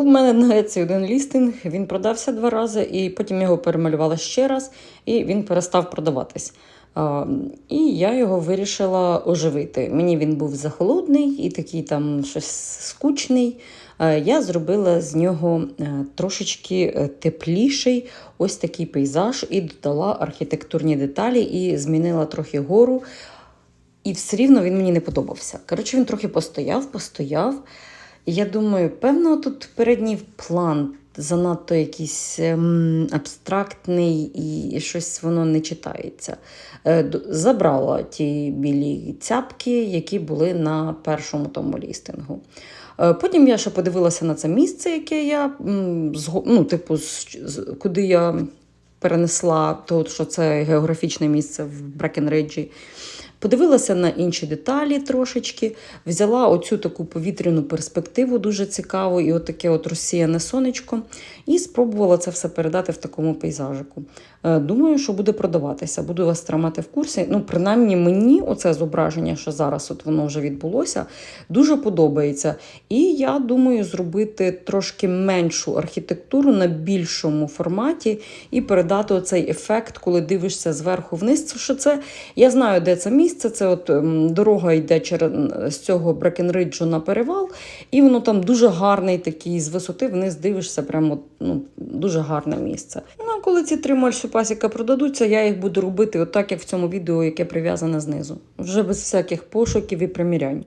Був в мене на цей один лістинг, він продався два рази, і потім його перемалювала ще раз, і він перестав продаватись. А, і я його вирішила оживити. Мені він був захолодний і такий там щось скучний. Е, Я зробила з нього е, трошечки е, тепліший ось такий пейзаж і додала архітектурні деталі, і змінила трохи гору. І все рівно він мені не подобався. Коротше, він трохи постояв, постояв. Я думаю, певно, тут передній план занадто якийсь ем, абстрактний і щось воно не читається. Е, забрала ті білі цяпки, які були на першому тому лістингу. Е, Потім я ще подивилася на це місце, яке я ну, типу, куди я перенесла, то, що це географічне місце в Брекенриджі. Подивилася на інші деталі трошечки, взяла оцю таку повітряну перспективу, дуже цікаву, і отаке от розсіяне сонечко, і спробувала це все передати в такому пейзажику. Е, Думаю, що буде продаватися, буду вас тримати в курсі. Ну, принаймні, мені оце зображення, що зараз от воно вже відбулося, дуже подобається. І я думаю зробити трошки меншу архітектуру на більшому форматі і передати оцей ефект, коли дивишся зверху вниз. Що це я знаю, де це місце. Це от ем, дорога йде через цього Брекенриджу на перевал, і воно там дуже гарний такий з висоти вниз дивишся, прямо ну, дуже гарне місце. Ну, а коли ці три мальші пасіка продадуться, я їх буду робити отак, як в цьому відео, яке прив'язане знизу. Вже без всяких пошуків і примірянь.